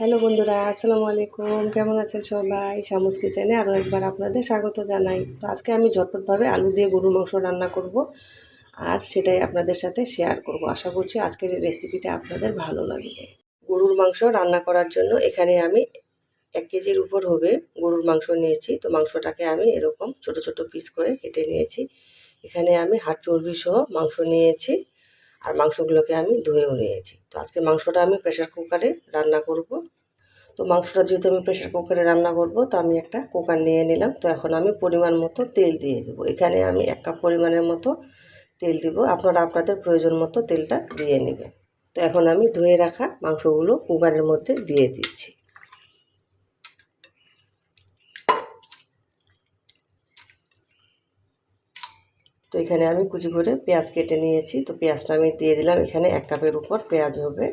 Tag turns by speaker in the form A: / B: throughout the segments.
A: Hello বন্ধুরা, আসসালামু আলাইকুম। কেমন আছেন সবাই? শামুস কিচেনে আরও একবার আপনাদের স্বাগত জানাই। তো আজকে আমি ঝটপটভাবে আলু দিয়ে গরুর মাংস রান্না করব আর সেটাই আপনাদের সাথে শেয়ার করব। আশা করছি আজকের রেসিপিটা আপনাদের ভালো লাগবে। গরুর মাংস রান্না করার জন্য এখানে আমি এক কেজির উপর হবে গরুর মাংস নিয়েছি। তো মাংসটাকে আমি এরকম ছোট ছোট পিস করে কেটে নিয়েছি। এখানে আমি হাট চর্বি সহ মাংস নিয়েছি। আর মাংসগুলোকে আমি ধুয়েও নিয়েছি। তো আজকে মাংসটা আমি প্রেশার কুকারে রান্না করব। তো মাংসটা যেহেতু আমি প্রেশার কুকারে রান্না করব, তো আমি একটা কুকার নিয়ে নিলাম। তো এখন আমি পরিমাণ মতো তেল দিয়ে দেবো। এখানে আমি এক কাপ পরিমাণের মতো তেল দিব। আপনারা আপনাদের প্রয়োজন মতো তেলটা দিয়ে নেবেন। তো এখন আমি ধুয়ে রাখা মাংসগুলো কুকারের মধ্যে দিয়ে দিচ্ছি। তো এখানে আমি কুচি করে পেঁয়াজ কেটে নিয়েছি। তো পেঁয়াজটা আমি দিয়ে দিলাম। এখানে এক কাপের উপর পেঁয়াজ হবে।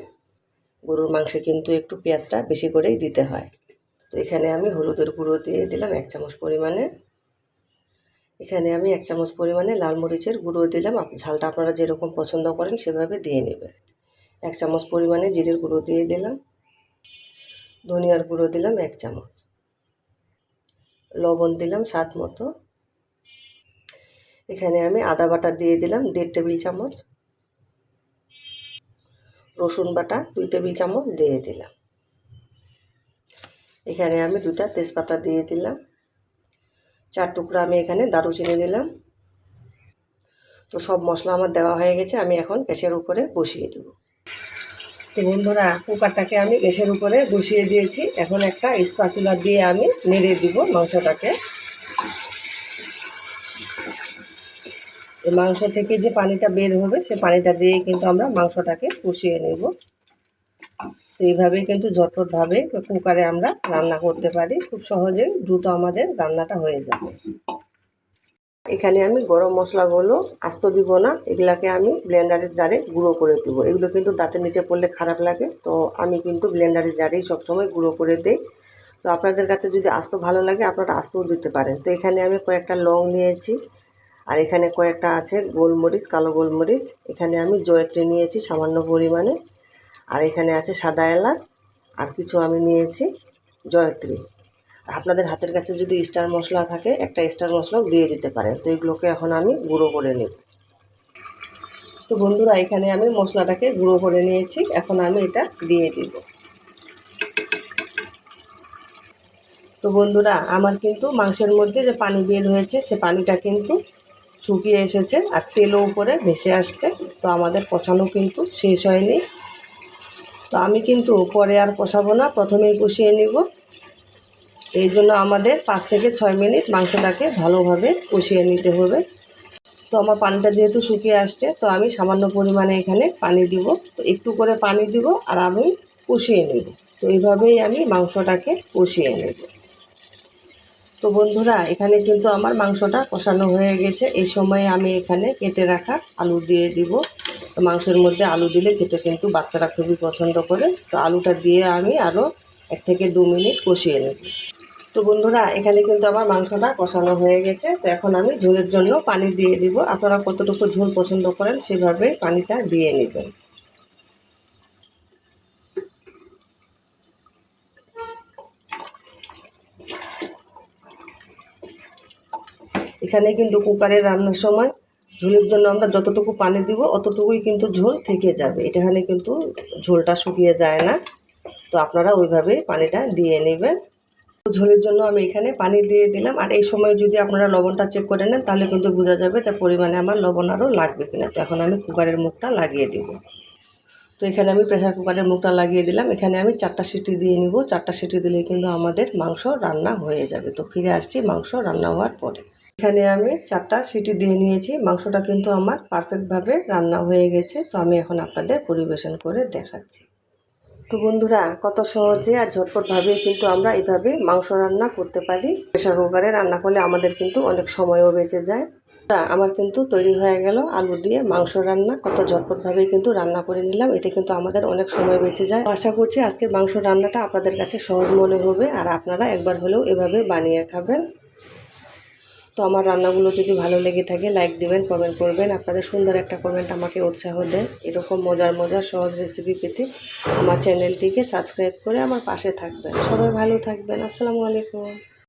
A: গরুর মাংসে কিন্তু একটু পেঁয়াজটা বেশি করেই দিতে হয়। তো এখানে আমি হলুদের গুঁড়ো দিয়ে দিলাম এক চামচ পরিমাণে। এখানে আমি এক চামচ পরিমাণে লাল মরিচের গুঁড়ো দিলাম। ঝালটা আপনারা যেরকম পছন্দ করেন সেভাবে দিয়ে নেবেন। এক চামচ পরিমাণে জিরের গুঁড়ো দিয়ে দিলাম। ধনিয়ার গুঁড়ো দিলাম এক চামচ। লবণ দিলাম স্বাদ মতো। এখানে আমি আদা বাটা দিয়ে দিলাম দেড় টেবিল চামচ। রসুন বাটা দুই টেবিল চামচ দিয়ে দিলাম। এখানে আমি দুটা তেজপাতা দিয়ে দিলাম। চার টুকরা আমি এখানে দারুচিনি দিলাম। তো সব মশলা আমার দেওয়া হয়ে গেছে, আমি এখন গ্যাসের উপরে বসিয়ে দেব। তো বন্ধুরা, কুকারটাকে আমি গ্যাসের উপরে বসিয়ে দিয়েছি। এখন একটা স্পাচুলা দিয়ে আমি নেড়ে দিব মাংসটাকে। এই মাংস থেকে যে পানিটা বের হবে, সে পানিটা দিয়ে কিন্তু আমরা মাংসটাকে কষিয়ে নেব। তো এইভাবেই কিন্তু ঝটপটভাবে কুকারে আমরা রান্না করতে পারি। খুব সহজেই দ্রুত আমাদের রান্নাটা হয়ে যাবে। এখানে আমি গরম মশলাগুলো আস্ত দিব না। এগুলাকে আমি ব্লেন্ডারের জারে গুঁড়ো করে দেবো। এগুলো কিন্তু দাঁতের নিচে পড়লে খারাপ লাগে। তো আমি কিন্তু ব্লেন্ডারের জারেই সবসময় গুঁড়ো করে দিই। তো আপনাদের কাছে যদি আস্ত ভালো লাগে, আপনারা আস্তও দিতে পারেন। তো এখানে আমি কয়েকটা লং নিয়েছি। আর এখানে কয়েকটা আছে গোলমরিচ, কালো গোলমরিচ। এখানে আমি জয়ত্রী নিয়েছি সামান্য পরিমাণে। আর এখানে আছে সাদা এলাচ, আর কিছু আমি নিয়েছি জয়ত্রী। আপনাদের হাতের কাছে যদি স্টার মশলা থাকে, একটা স্টার মশলাও দিয়ে দিতে পারেন। তো এগুলোকে এখন আমি গুঁড়ো করে নেব। তো বন্ধুরা, এখানে আমি মশলাটাকে গুঁড়ো করে নিয়েছি। এখন আমি এটা দিয়ে দিব। তো বন্ধুরা, আমার কিন্তু মাংসের মধ্যে যে পানি বের হয়েছে, সে পানিটা কিন্তু শুকিয়ে এসেছে আর তেলও উপরে ভেসে আসছে। তো আমাদের কষানো কিন্তু শেষ হয়নি। তো আমি কিন্তু পরে আর কষাবো না, প্রথমেই কষিয়ে নিব। এই জন্য আমাদের পাঁচ থেকে ছয় মিনিট মাংসটাকে ভালোভাবে কষিয়ে নিতে হবে। তো আমার পানিটা যেহেতু শুকিয়ে আসছে, তো আমি সামান্য পরিমাণে এখানে পানি দিব। তো একটু করে পানি দিব আর আমি কষিয়ে নেব। তো এইভাবেই আমি মাংসটাকে কষিয়ে নেব। তো বন্ধুরা, এখানে কিন্তু আমার মাংসটা কষানো হয়ে গেছে। এই সময় আমি এখানে কেটে রাখা আলু দিয়ে দিব। তো মাংসের মধ্যে আলু দিলে খেতে কিন্তু বাচ্চারা খুবই পছন্দ করে। তো আলুটা দিয়ে আমি আরও এক থেকে দু মিনিট কষিয়ে নেব। তো বন্ধুরা, এখানে কিন্তু আমার মাংসটা কষানো হয়ে গেছে। তো এখন আমি ঝোলের জন্য পানি দিয়ে দিব। আপনারা কতটুকু ঝোল পছন্দ করেন সেভাবে পানিটা দিয়ে নেবেন। এখানে কিন্তু কুকারে রান্নার সময় ঝোলের জন্য আমরা যতটুকু পানি দিব, অতটুকুই কিন্তু ঝোল থেকে যাবে। এখানে কিন্তু ঝোলটা শুকিয়ে যায় না। তো আপনারা ওইভাবে পানিটা দিয়ে নেবেন। ঝোলের জন্য আমি এখানে পানি দিয়ে দিলাম। আর এই সময় যদি আপনারা লবণটা চেক করে নেন, তাহলে কিন্তু বোঝা যাবে তার পরিমাণে আমার লবণ আরও লাগবে কিনা। তো এখন আমি কুকারের মুখটা লাগিয়ে দিব। তো এখানে আমি প্রেশার কুকারের মুখটা লাগিয়ে দিলাম। এখানে আমি চারটা সিটি দিয়ে নিব। চারটা সিটি দিলে কিন্তু আমাদের মাংস রান্না হয়ে যাবে। তো ফিরে আসছি মাংস রান্না হওয়ার পরে। এখানে আমি চারটা সিটি দিয়ে নিয়েছি। মাংসটা কিন্তু আমার পারফেক্টভাবে রান্না হয়ে গেছে। তো আমি এখন আপনাদের পরিবেশন করে দেখাচ্ছি। তো বন্ধুরা, কত সহজে আর ঝটপটভাবে কিন্তু আমরা এইভাবে মাংস রান্না করতে পারি। প্রেশার কুকারে রান্না করলে আমাদের কিন্তু অনেক সময়ও বেঁচে যায়। আমার কিন্তু তৈরি হয়ে গেল আলু দিয়ে মাংস রান্না। কত ঝটপটভাবেই কিন্তু রান্না করে নিলাম। এতে কিন্তু আমাদের অনেক সময় বেঁচে যায়। আশা করছি আজকের মাংস রান্নাটা আপনাদের কাছে সহজ মনে হবে। আর আপনারা একবার হলেও এভাবে বানিয়ে খাবেন। তো আমার রান্নাগুলো যদি ভালো লেগে থাকে লাইক দেবেন কমেন্ট করবেন। আপনাদের সুন্দর একটা কমেন্ট আমাকে উৎসাহ দেয় এরকম মজার মজার, সহজ রেসিপি পেতে আমার চ্যানেলটিকে সাবস্ক্রাইব করে আমার পাশে থাকবেন। সবাই ভালো থাকবেন। আসসালামু আলাইকুম।